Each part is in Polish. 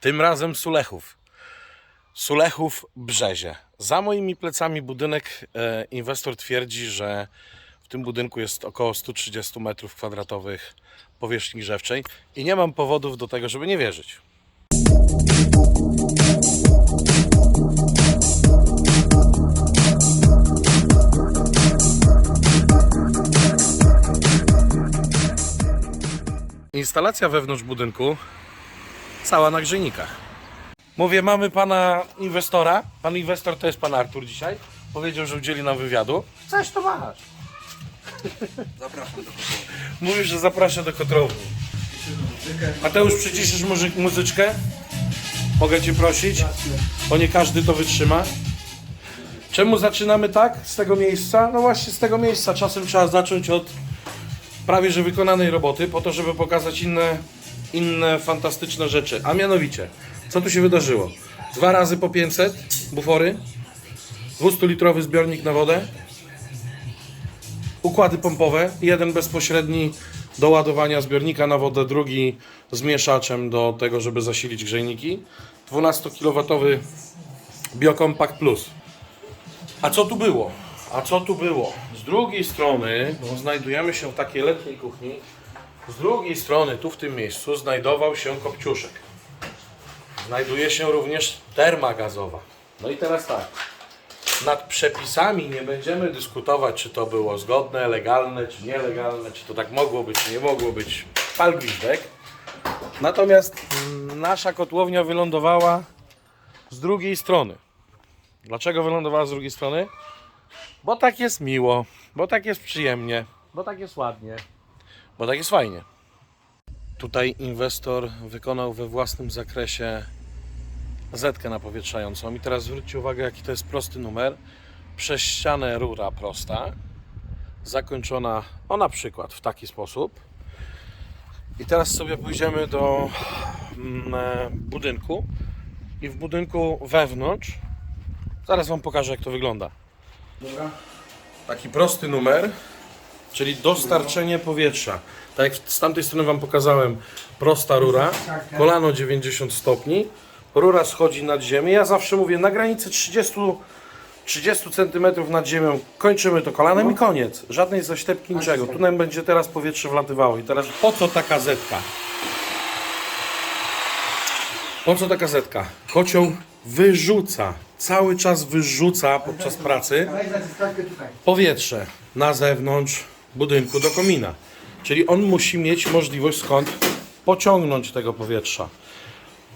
Tym razem Sulechów. Sulechów Brzezie. Za moimi plecami budynek. E, inwestor twierdzi, że w tym budynku jest około 130 metrów kwadratowych powierzchni grzewczej i nie mam powodów do tego, żeby nie wierzyć. Instalacja wewnątrz budynku cała na grzejnikach. Mówię, mamy pana inwestora. Pan inwestor to jest pan Artur dzisiaj. Powiedział, że udzieli nam wywiadu. Chcesz, to masz. Zapraszam do pokoju. Mówisz, że zaprasza do kotrowni. Mateusz, przyciszysz muzy- muzyczkę? Mogę cię prosić? Bo nie każdy to wytrzyma. Czemu zaczynamy tak? Z tego miejsca? No właśnie z tego miejsca. Czasem trzeba zacząć od prawie że wykonanej roboty, po to, żeby pokazać inne, inne fantastyczne rzeczy. A mianowicie, co tu się wydarzyło? Dwa razy po 500 bufory, 200-litrowy zbiornik na wodę, układy pompowe, jeden bezpośredni do ładowania zbiornika na wodę, drugi z mieszaczem do tego, żeby zasilić grzejniki, 12 kW Biocompact Plus. A co tu było? A co tu było? Z drugiej strony, bo znajdujemy się w takiej letniej kuchni, z drugiej strony, tu w tym miejscu, znajdował się kopciuszek. Znajduje się również terma gazowa. No i teraz tak. Nad przepisami nie będziemy dyskutować, czy to było zgodne, legalne, czy nielegalne, czy to tak mogło być, czy nie mogło być. Pal gwizdek. Natomiast mm, nasza kotłownia wylądowała z drugiej strony. Dlaczego wylądowała z drugiej strony? Bo tak jest miło, bo tak jest przyjemnie, bo tak jest ładnie, bo tak jest fajnie. Tutaj inwestor wykonał we własnym zakresie zetkę napowietrzającą. I teraz zwróćcie uwagę, jaki to jest prosty numer. Przez ścianę rura prosta, zakończona, o na przykład w taki sposób. I teraz sobie pójdziemy do mm, e, budynku i w budynku wewnątrz, zaraz Wam pokażę jak to wygląda. Taki prosty numer, czyli dostarczenie powietrza. Tak jak z tamtej strony Wam pokazałem, prosta rura, kolano 90 stopni, rura schodzi nad ziemię. Ja zawsze mówię, na granicy 30, 30 cm nad ziemią kończymy to kolanem i koniec. Żadnej zaślepki, niczego. Tu nam będzie teraz powietrze wlatywało. I teraz po co taka zetka? Po co taka zetka? Kocioł wyrzuca, cały czas wyrzuca podczas pracy powietrze na zewnątrz budynku do komina. Czyli on musi mieć możliwość skąd pociągnąć tego powietrza.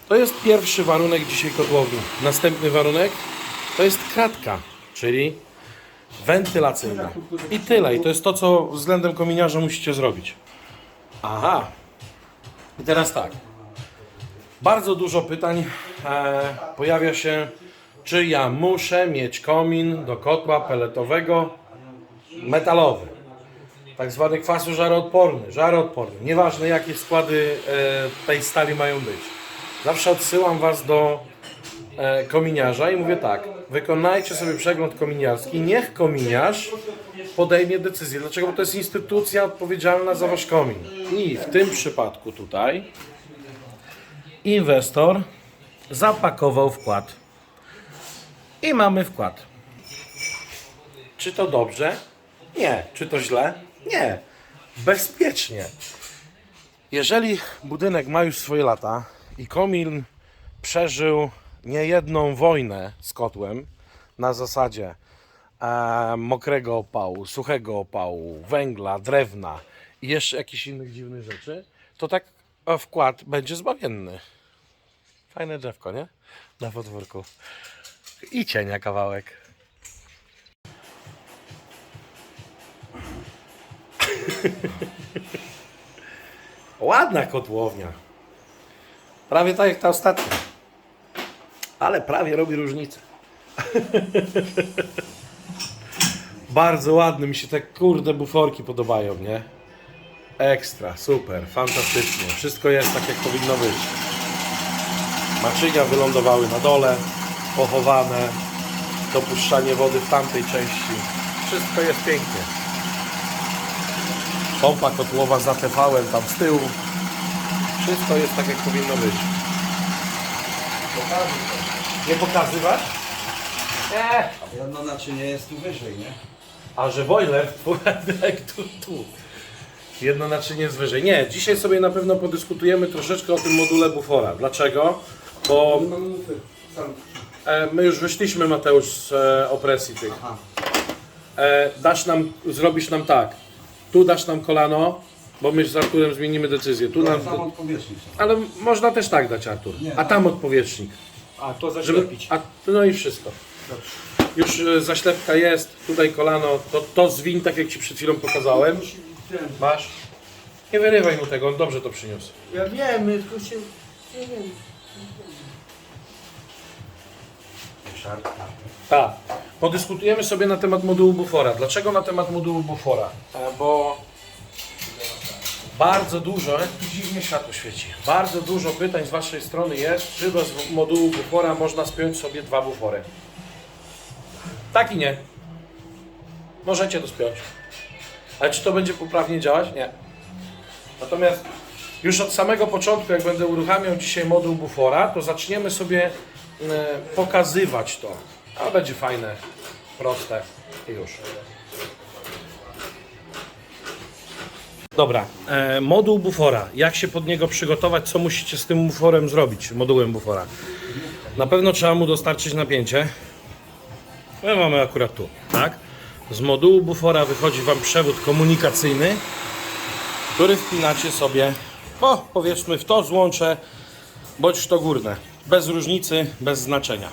To jest pierwszy warunek dzisiaj kotłowni. Następny warunek to jest kratka, czyli wentylacyjna. I tyle. I to jest to, co względem kominiarza musicie zrobić. Aha. I teraz tak. Bardzo dużo pytań e, pojawia się, czy ja muszę mieć komin do kotła peletowego metalowy. Tak zwany kwasu żaroodporny, żaroodporny. Nieważne jakie składy e, tej stali mają być. Zawsze odsyłam Was do e, kominiarza i mówię tak, wykonajcie sobie przegląd kominiarski, niech kominiarz podejmie decyzję. Dlaczego? Bo to jest instytucja odpowiedzialna za Wasz komin. I w tym przypadku tutaj inwestor zapakował wkład. I mamy wkład. Czy to dobrze? Nie. Czy to źle? Nie. Bezpiecznie. Jeżeli budynek ma już swoje lata i komin przeżył niejedną wojnę z kotłem na zasadzie e, mokrego opału, suchego opału, węgla, drewna i jeszcze jakichś innych dziwnych rzeczy, to tak e, wkład będzie zbawienny. Fajne drzewko, nie? Na podwórku. I cienia kawałek. Ładna kotłownia. Prawie tak jak ta ostatnia. Ale prawie robi różnicę. Bardzo ładny, mi się te kurde buforki podobają, nie? Ekstra, super, fantastycznie. Wszystko jest tak jak powinno być. Naczynia wylądowały na dole, pochowane, dopuszczanie wody w tamtej części. Wszystko jest pięknie. Pompa kotłowa za TV-em tam z tyłu. Wszystko jest tak jak powinno być. Nie pokazywać? Nie. Jedno naczynie jest tu wyżej, nie? A że boiler, jak tu, tu. Jedno naczynie jest wyżej. Nie, dzisiaj sobie na pewno podyskutujemy troszeczkę o tym module bufora. Dlaczego? Bo e, my już wyszliśmy, Mateusz, z e, opresji tych. Aha. E, dasz nam, zrobisz nam tak. Tu dasz nam kolano, bo my z Arturem zmienimy decyzję. Tu nam, Sam ale można też tak dać, Artur. A tam odpowietrznik. A to Żeby, zaślepić. a, no i wszystko. Już e, zaślepka jest, tutaj kolano, to, to zwiń tak jak Ci przed chwilą pokazałem. Masz? Nie wyrywaj mu tego, on dobrze to przyniósł. Ja wiem, tylko się... Nie wiem. Tak. Podyskutujemy sobie na temat modułu bufora. Dlaczego na temat modułu bufora? E, Bo bardzo dużo, dziwnie światło świeci, bardzo dużo pytań z Waszej strony jest, czy bez modułu bufora można spiąć sobie dwa bufory. Tak i nie. Możecie to spiąć. Ale czy to będzie poprawnie działać? Nie. Natomiast już od samego początku, jak będę uruchamiał dzisiaj moduł bufora, to zaczniemy sobie pokazywać to. A będzie fajne, proste i już. Dobra, e, moduł bufora. Jak się pod niego przygotować? Co musicie z tym buforem zrobić, modułem bufora? Na pewno trzeba mu dostarczyć napięcie. My mamy akurat tu, tak? Z modułu bufora wychodzi Wam przewód komunikacyjny, który wpinacie sobie, o, powiedzmy w to złącze, bądź to górne. Bez różnicy, bez znaczenia.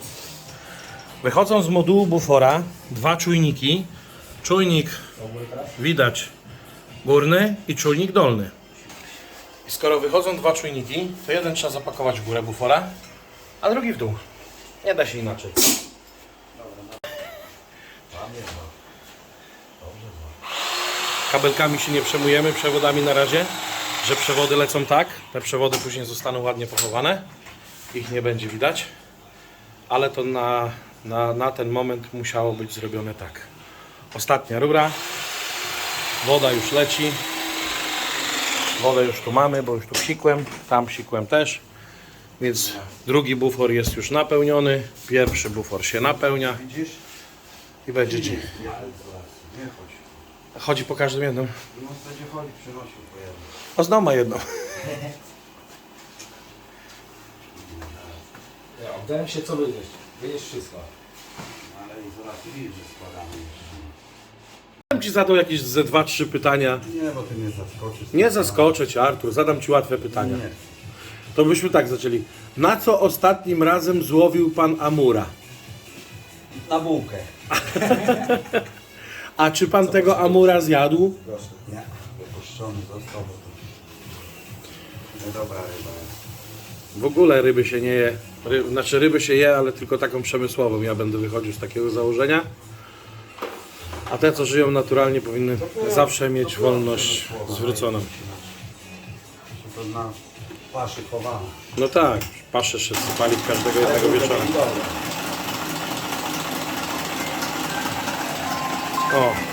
Wychodzą z modułu bufora dwa czujniki. Czujnik widać górny i czujnik dolny. I skoro wychodzą dwa czujniki, to jeden trzeba zapakować w górę bufora, a drugi w dół. Nie da się inaczej. Kabelkami się nie przejmujemy, przewodami na razie, że przewody lecą tak. Te przewody później zostaną ładnie pochowane. Ich nie będzie widać. Ale to na, na, na ten moment musiało być zrobione tak. Ostatnia rura. Woda już leci. Wodę już tu mamy, bo już tu psikłem. Tam psikłem też. Więc drugi bufor jest już napełniony. Pierwszy bufor się napełnia. Widzisz? I będzie ci. Chodzi po każdym jednym. No będzie chodzić, przynosił po jednym. O, znowu ma jedną. Ja oddałem się co wywieźć. Wywieźć wszystko. Ale i zaraz widzisz, że składamy jeszcze. Ci zadał jakieś ze dwa, trzy pytania. Nie, bo ty mnie zaskoczysz. Nie zaskoczę Cię, Artur, zadam Ci łatwe pytania. Nie. To byśmy tak zaczęli. Na co ostatnim razem złowił Pan Amura? Na bułkę. A czy Pan tego Amura zjadł? Proszę. Nie. Wypuszczony został, bo to... Niedobra ryba jest. W ogóle ryby się nie je. Ry, znaczy ryby się je, ale tylko taką przemysłową. Ja będę wychodził z takiego założenia. A te, co żyją naturalnie, powinny zawsze mieć wolność zwróconą. To na paszy chowane. No tak, paszę się sypali każdego jednego wieczora. O.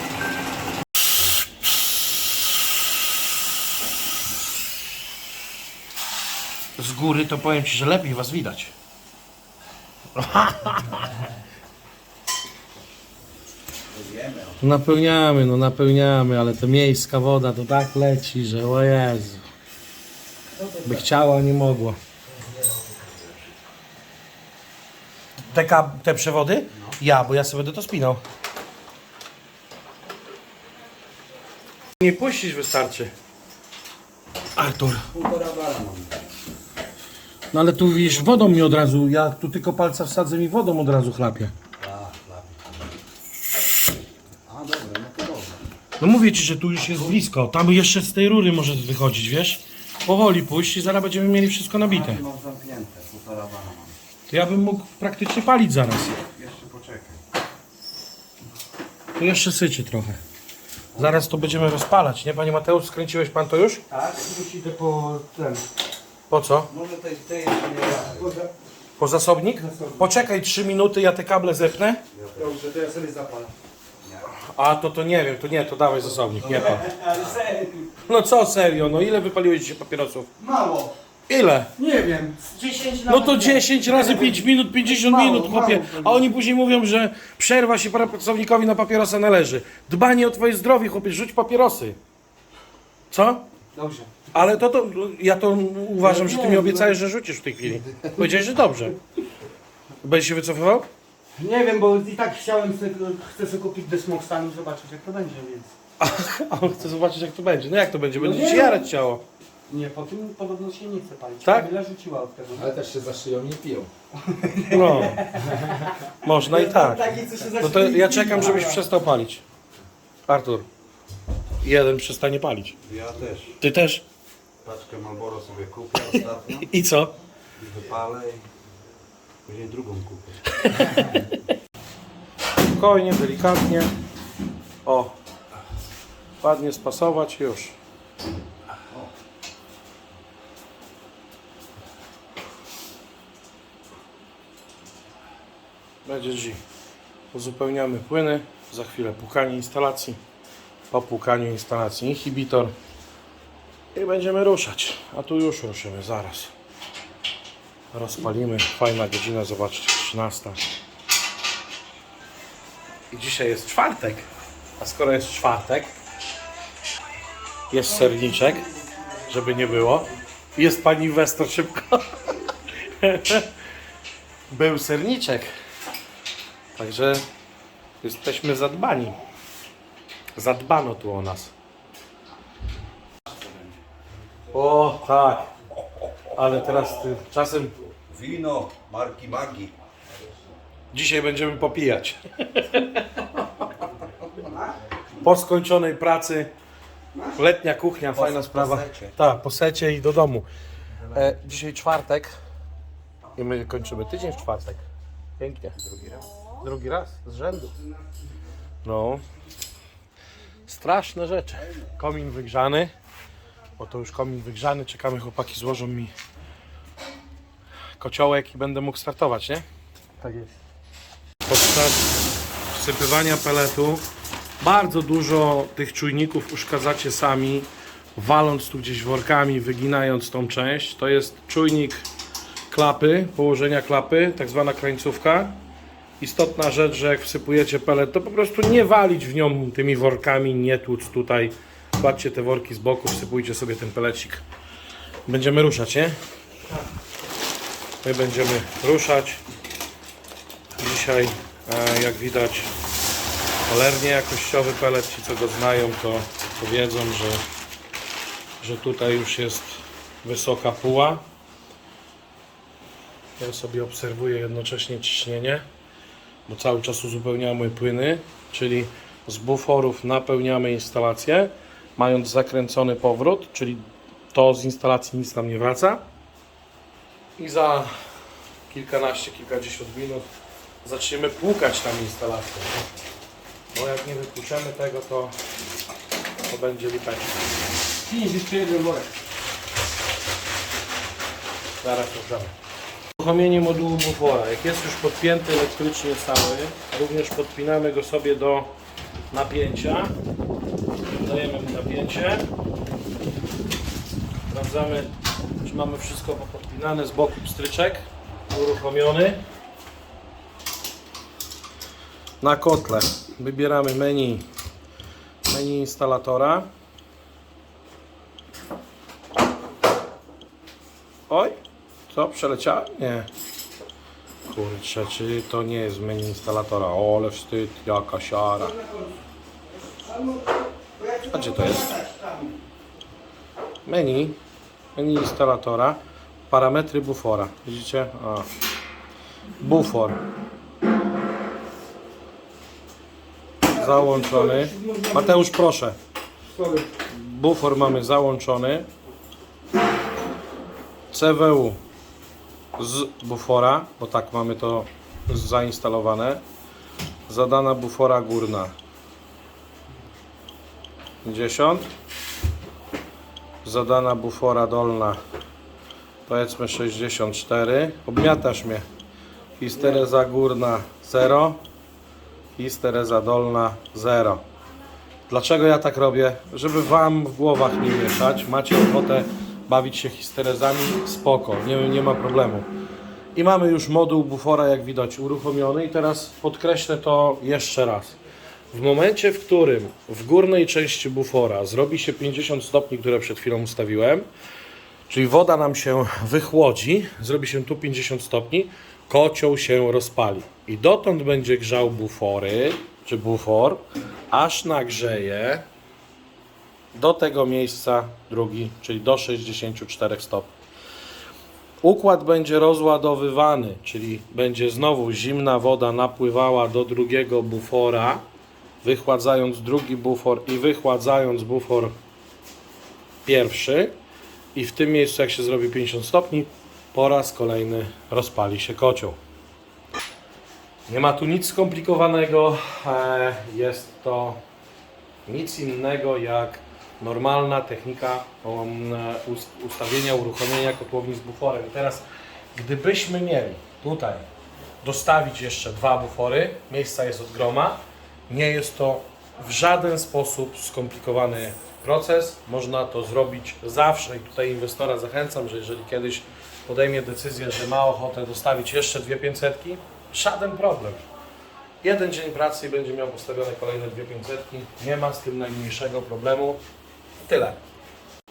góry to powiem Ci, że lepiej Was widać. Napełniamy, no napełniamy, ale to miejska woda to tak leci, że o Jezu. By chciała, nie mogła. Te, kab- te przewody? Ja, bo ja sobie będę to spinał. Nie puścić wystarczy. Artur. Półtora bara mam. No ale tu widzisz, wodą mi od razu, ja tu tylko palca wsadzę mi wodą od razu chlapie. A, chlapie. A, dobra, no to dobra. No mówię ci, że tu już jest blisko. Tam jeszcze z tej rury może wychodzić, wiesz? Powoli pójść i zaraz będziemy mieli wszystko nabite. Mam zamknięte, półtora mam. To ja bym mógł praktycznie palić zaraz. Jeszcze poczekaj. Tu jeszcze syczy trochę. Zaraz to będziemy rozpalać, nie? Panie Mateusz, skręciłeś pan to już? Tak, już idę po ten. Po co? Może tej, tej nie. Po zasobnik? Poczekaj 3 minuty, ja te kable zepnę. Dobrze, to ja sobie zapalę. A to to nie wiem, to nie, to dawaj zasobnik, nie pan. Ale serio. No co serio, no ile wypaliłeś dzisiaj papierosów? Mało. Ile? Nie wiem, z 10 No to 10 razy 5 minut, 50 Mało, minut, chłopie. A oni później mówią, że przerwa się pracownikowi na papierosa należy. Dbanie o twoje zdrowie, chłopie, rzuć papierosy. Co? Dobrze. Ale to, to ja to uważam, że ty mi Nie, obiecałeś, że rzucisz w tej chwili. Powiedziałeś, że dobrze. Będziesz się wycofywał? Nie wiem, bo i tak chciałem sobie, chcę sobie kupić Desmoxan i zobaczyć jak to będzie, więc... A on chce zobaczyć, jak to będzie. No jak to będzie? No Będzie nie ci no. jarać ciało. Nie, po tym podobno się nie chce palić. Tak? Kamila rzuciła od tego. Ale też się zaszyją i nie piją. No. Można i tak. Taki, co się No to ja czekam, żebyś przestał palić. Artur. Jeden przestanie palić. Ja też. Ty też? Paczkę Malboro sobie kupię ostatnio I co? i wypalę i później drugą kupię. Spokojnie, delikatnie. O. Ładnie spasować już. Będzie G. Uzupełniamy płyny. Za chwilę płukanie instalacji. Po płukaniu instalacji inhibitor. I będziemy ruszać. A tu już ruszymy, zaraz. Rozpalimy. Fajna godzina, zobaczcie, 13. I dzisiaj jest czwartek. A skoro jest czwartek, jest serniczek, żeby nie było. Jest pani inwestor szybko. Był serniczek. Także jesteśmy zadbani. Zadbano tu o nas. O, tak. Ale teraz ty, czasem Wino marki Magi. Dzisiaj będziemy popijać. Po skończonej pracy, letnia kuchnia, fajna sprawa. secie. Tak, po secie i do domu. E, dzisiaj czwartek i my kończymy tydzień w czwartek. Pięknie. Drugi raz. Drugi raz z rzędu. No. Straszne rzeczy. Komin wygrzany. Bo to już komin wygrzany. Czekamy, chłopaki złożą mi kociołek i będę mógł startować, nie? Tak jest. podczas wsypywania peletu bardzo dużo tych czujników uszkadzacie sami, waląc tu gdzieś workami, wyginając tą część. To jest czujnik klapy, położenia klapy, tak zwana krańcówka. Istotna rzecz, że jak wsypujecie pelet, to po prostu nie walić w nią tymi workami, nie tłuc tutaj. Kładźcie te worki z boku, wsypujcie sobie ten pelecik. Będziemy ruszać, nie? My będziemy ruszać. Dzisiaj, e, jak widać, cholernie jakościowy pelet. Ci, co go znają, to, to wiedzą, że, że tutaj już jest wysoka puła. Ja sobie obserwuję jednocześnie ciśnienie, bo cały czas uzupełniamy płyny, czyli z buforów napełniamy instalację, mając zakręcony powrót, czyli to z instalacji nic nam nie wraca. I za kilkanaście, kilkadziesiąt minut zaczniemy płukać tam instalację. Bo jak nie wypłuczemy tego, to, to będzie lipeczka. Pięć jeszcze jeden worek. Zaraz ruszamy. Uruchomienie modułu bufora. Jak jest już podpięty elektrycznie cały, również podpinamy go sobie do napięcia. Dajemy mu napięcie. Sprawdzamy, czy mamy wszystko podpinane z boku pstryczek. Uruchomiony. Na kotle wybieramy menu, menu instalatora. Oj, co? Przeleciałem? Nie. Kurczę, czy to nie jest menu instalatora? O, ale wstyd, jaka siara. A gdzie to jest? Menu, menu instalatora, parametry bufora. Widzicie? A. Bufor. Załączony. Mateusz, proszę. Bufor mamy załączony. CWU z bufora, bo tak mamy to zainstalowane. Zadana bufora górna 50. Zadana bufora dolna powiedzmy 64. Obmiatasz mnie. Histereza górna 0. Histereza dolna 0. Dlaczego ja tak robię? Żeby Wam w głowach nie mieszać. Macie ochotę bawić się histerezami, spoko, nie, nie ma problemu. I mamy już moduł bufora, jak widać, uruchomiony. I teraz podkreślę to jeszcze raz. W momencie, w którym w górnej części bufora zrobi się 50 stopni, które przed chwilą ustawiłem, czyli woda nam się wychłodzi, zrobi się tu 50 stopni, kocioł się rozpali. I dotąd będzie grzał bufory, czy bufor, aż nagrzeje do tego miejsca drugi, czyli do 64 stopni. Układ będzie rozładowywany, czyli będzie znowu zimna woda napływała do drugiego bufora, wychładzając drugi bufor i wychładzając bufor pierwszy. I w tym miejscu, jak się zrobi 50 stopni, po raz kolejny rozpali się kocioł. Nie ma tu nic skomplikowanego. e, Jest to nic innego jak normalna technika um, us- ustawienia, uruchomienia kotłowni z buforem. Teraz, gdybyśmy mieli tutaj dostawić jeszcze dwa bufory, miejsca jest od groma, nie jest to w żaden sposób skomplikowany proces. Można to zrobić zawsze i tutaj inwestora zachęcam, że jeżeli kiedyś podejmie decyzję, że ma ochotę dostawić jeszcze dwie 500, żaden problem. Jeden dzień pracy i będzie miał postawione kolejne dwie 500. Nie ma z tym najmniejszego problemu. Tyle.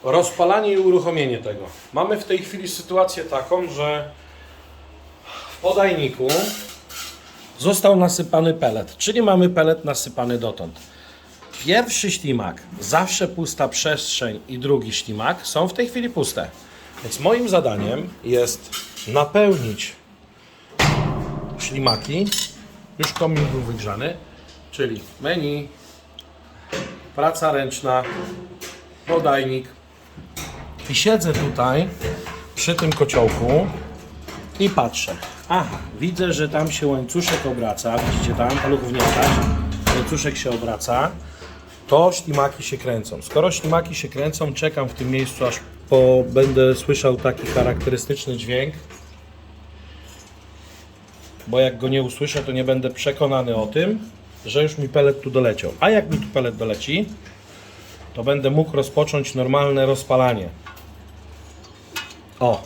Rozpalanie i uruchomienie tego. Mamy w tej chwili sytuację taką, że w podajniku został nasypany pelet, czyli mamy pelet nasypany dotąd. Pierwszy ślimak, zawsze pusta przestrzeń i drugi ślimak są w tej chwili puste. Więc moim zadaniem jest napełnić ślimaki. Już komin był wygrzany, czyli menu, praca ręczna, podajnik. I siedzę tutaj przy tym kociołku i patrzę. Aha, widzę, że tam się łańcuszek obraca. Widzicie tam, paluchów nie widać. Łańcuszek się obraca. To ślimaki się kręcą. Skoro ślimaki się kręcą, czekam w tym miejscu, aż po, będę słyszał taki charakterystyczny dźwięk. Bo jak go nie usłyszę, to nie będę przekonany o tym, że już mi pelet tu doleciał. A jak mi tu pelet doleci, to będę mógł rozpocząć normalne rozpalanie. O!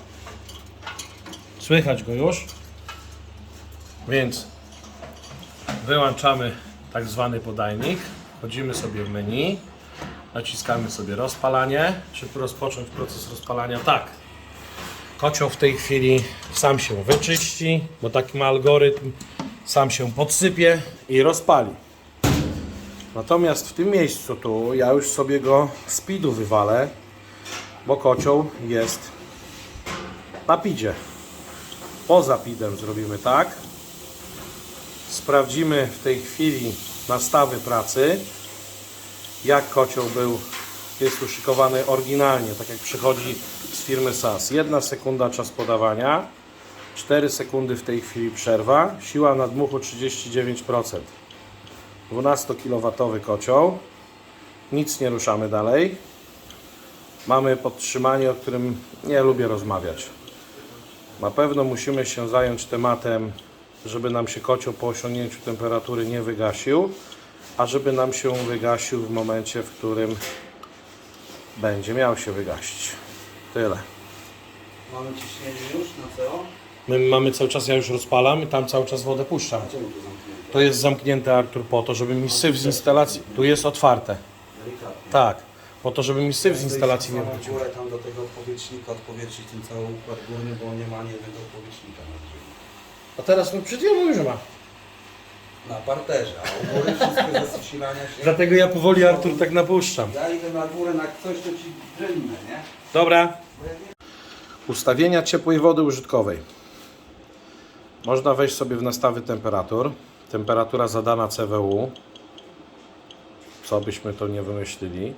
Słychać go już. Więc wyłączamy tak zwany podajnik. Wchodzimy sobie w menu. Naciskamy sobie rozpalanie. Czy rozpocząć proces rozpalania? Tak. Kocioł w tej chwili sam się wyczyści, bo taki ma algorytm. Sam się podsypie i rozpali. Natomiast w tym miejscu tu ja już sobie go speedu wywalę, bo kocioł jest na pidzie. Poza pidem zrobimy tak. Sprawdzimy w tej chwili nastawy pracy. Jak kocioł był, jest uszykowany oryginalnie, tak jak przychodzi z firmy SAS. Jedna sekunda czas podawania, 4 sekundy w tej chwili przerwa, siła nadmuchu 39%. 12 kW kocioł. Nic nie ruszamy dalej. Mamy podtrzymanie, o którym nie lubię rozmawiać. Na pewno musimy się zająć tematem, żeby nam się kocioł po osiągnięciu temperatury nie wygasił, a żeby nam się wygasił w momencie, w którym będzie miał się wygasić. Tyle. Mamy ciśnienie już na CO? My mamy cały czas, ja już rozpalam i tam cały czas wodę puszczam. To jest zamknięte, Artur, po to, żeby mi syf z instalacji... Tu jest otwarte. Tak. Po to, żeby mi syf z instalacji nie wrócił. górę tam do tego odpowietrznika odpowietrzyć ten cały układ górny, bo nie ma ani jednego odpowietrznika na. A teraz no przed chwilą już ma. Na parterze, a u góry wszystkie zasilania się... Dlatego ja powoli Artur tak napuszczam. Ja idę na górę, na coś to ci drzemnę, nie? Dobra. Ustawienia ciepłej wody użytkowej. Można wejść sobie w nastawy temperatur. Temperatura zadana CWU. Co byśmy to nie wymyślili.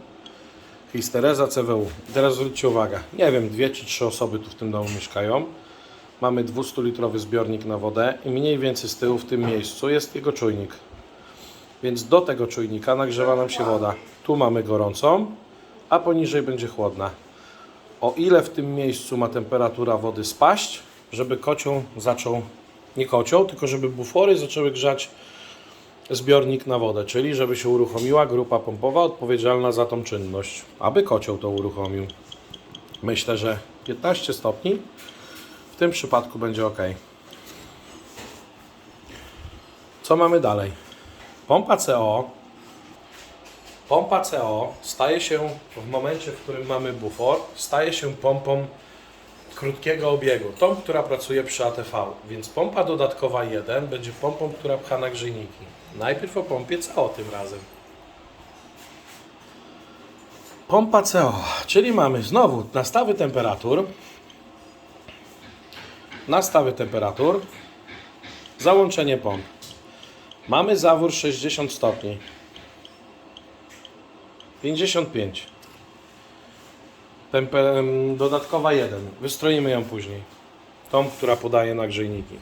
Histereza CWU. Teraz zwróćcie uwagę. Nie wiem, dwie czy trzy osoby tu w tym domu mieszkają. Mamy 200-litrowy zbiornik na wodę i mniej więcej z tyłu w tym miejscu jest jego czujnik. Więc do tego czujnika nagrzewa nam się woda. Tu mamy gorącą, a poniżej będzie chłodna. O ile w tym miejscu ma temperatura wody spaść, żeby kocioł zaczął, nie kocioł, tylko żeby bufory zaczęły grzać zbiornik na wodę, czyli żeby się uruchomiła grupa pompowa odpowiedzialna za tą czynność, aby kocioł to uruchomił. Myślę, że 15 stopni w tym przypadku będzie ok. Co mamy dalej? Pompa CO. Pompa CO staje się w momencie, w którym mamy bufor, staje się pompą krótkiego obiegu, tą, która pracuje przy ATV. Więc pompa dodatkowa 1 będzie pompą, która pcha na grzejniki. Najpierw o pompie CO tym razem. Pompa CO, czyli mamy znowu nastawy temperatur, nastawy temperatur, załączenie pomp. Mamy zawór 60 stopni. 55. Tempe, em, dodatkowa 1. Wystroimy ją później. Tą, która podaje nagrzejniki.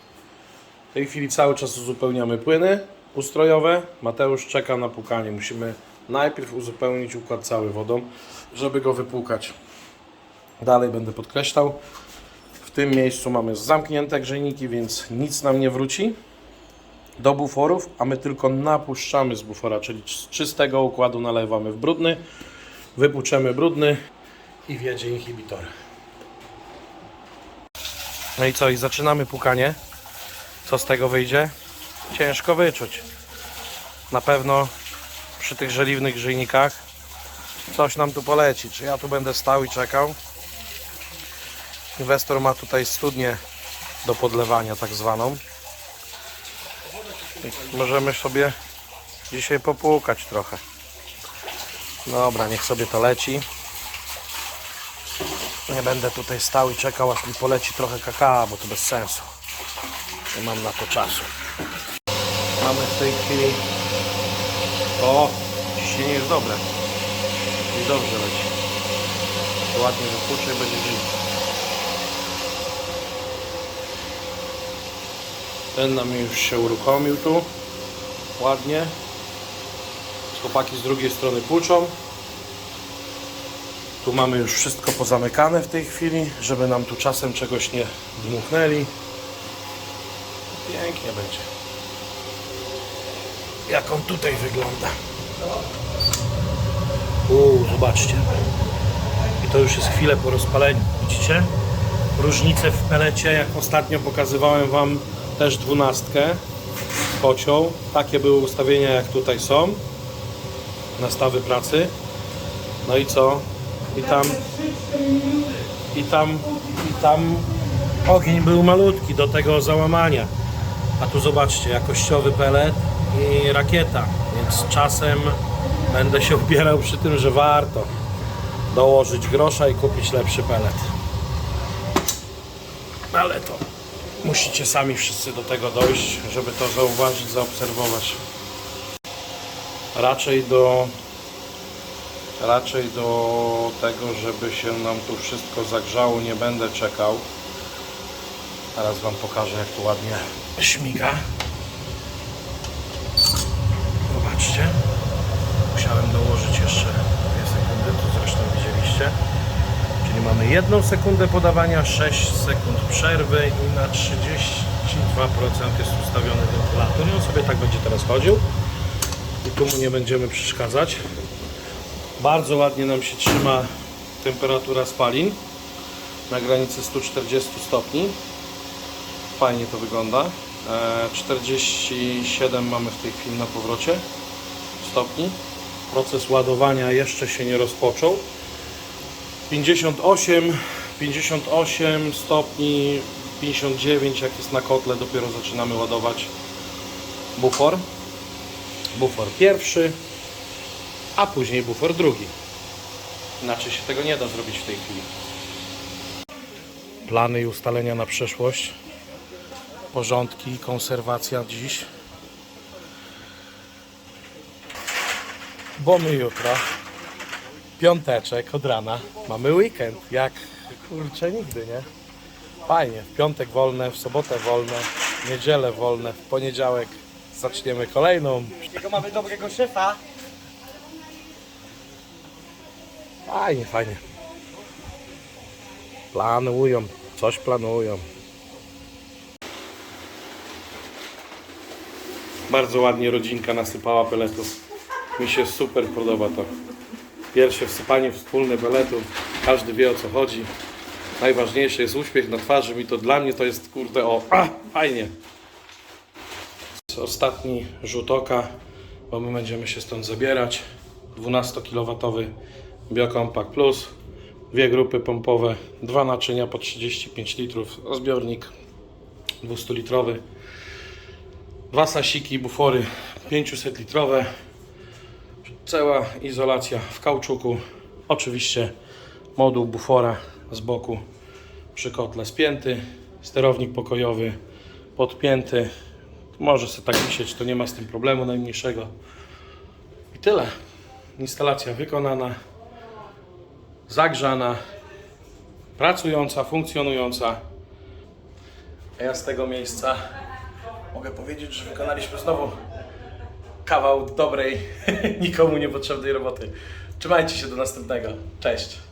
W tej chwili cały czas uzupełniamy płyny ustrojowe. Mateusz czeka na płukanie. Musimy najpierw uzupełnić układ cały wodą, żeby go wypłukać. Dalej będę podkreślał. W tym miejscu mamy zamknięte grzejniki, więc nic nam nie wróci do buforów, a my tylko napuszczamy z bufora, czyli z czystego układu nalewamy w brudny, wypłuczemy brudny i wjedzie inhibitor. No i co? I zaczynamy pukanie. Co z tego wyjdzie? Ciężko wyczuć. Na pewno przy tych żeliwnych grzejnikach coś nam tu poleci. Czy ja tu będę stał i czekał? Inwestor ma tutaj studnię do podlewania tak zwaną. I możemy sobie dzisiaj popłukać trochę. Dobra, niech sobie to leci. Nie będę tutaj stał i czekał aż mi poleci trochę kakao, bo to bez sensu. Nie mam na to czasu. Mamy w tej chwili... O, ciśnienie jest dobre. I dobrze leci. Ładnie wypuszczę i będzie dziś. Ten nam już się uruchomił tu. Ładnie. Chłopaki z drugiej strony płuczą. Tu mamy już wszystko pozamykane w tej chwili, żeby nam tu czasem czegoś nie dmuchnęli. Pięknie będzie. Jak on tutaj wygląda. Uuu, zobaczcie. I to już jest chwilę po rozpaleniu. Widzicie? Różnice w pelecie, jak ostatnio pokazywałem Wam też dwunastkę kocioł. Takie były ustawienia jak tutaj są. Nastawy pracy. No i co? I tam i tam i tam ogień był malutki do tego załamania. A tu zobaczcie, jakościowy pelet i rakieta. Więc czasem będę się upierał przy tym, że warto dołożyć grosza i kupić lepszy pelet. Ale to musicie sami wszyscy do tego dojść, żeby to zauważyć, zaobserwować. Raczej do raczej do tego, żeby się nam tu wszystko zagrzało, nie będę czekał. Teraz Wam pokażę, jak tu ładnie śmiga. Zobaczcie. Musiałem dołożyć jeszcze 2 sekundy, to zresztą widzieliście. Mamy jedną sekundę podawania, 6 sekund przerwy i na 32% jest ustawiony wentylator. I on sobie tak będzie teraz chodził. I tu mu nie będziemy przeszkadzać. Bardzo ładnie nam się trzyma temperatura spalin na granicy 140 stopni. Fajnie to wygląda. E, 47 mamy w tej chwili na powrocie stopni. Proces ładowania jeszcze się nie rozpoczął. 58, 58 stopni, 59 jak jest na kotle, dopiero zaczynamy ładować bufor. Bufor pierwszy, a później bufor drugi. Inaczej się tego nie da zrobić w tej chwili. Plany i ustalenia na przyszłość. Porządki, konserwacja dziś. Bo my jutro, piąteczek od rana, mamy weekend. Jak kurczę nigdy, nie? Fajnie. W piątek wolne, w sobotę wolne, w niedzielę wolne, w poniedziałek zaczniemy kolejną. Jakiego mamy dobrego szefa? Fajnie, fajnie. Planują, coś planują. Bardzo ładnie rodzinka nasypała peletów. Mi się super podoba to. Pierwsze wsypanie wspólne peletów. Każdy wie o co chodzi. Najważniejszy jest uśmiech na twarzy i to dla mnie to jest kurde o a, fajnie. Ostatni rzut oka, bo my będziemy się stąd zabierać. 12 kW Biocompact Plus, dwie grupy pompowe, dwa naczynia po 35 litrów, zbiornik 200-litrowy, dwa sasiki, bufory 500 litrowe, cała izolacja w kauczuku, oczywiście moduł bufora z boku przy kotle spięty, sterownik pokojowy podpięty, może sobie tak wisieć, to nie ma z tym problemu najmniejszego. I tyle. Instalacja wykonana, zagrzana, pracująca, funkcjonująca. A ja z tego miejsca mogę powiedzieć, że wykonaliśmy znowu kawał dobrej, nikomu niepotrzebnej roboty. Trzymajcie się do następnego. Cześć.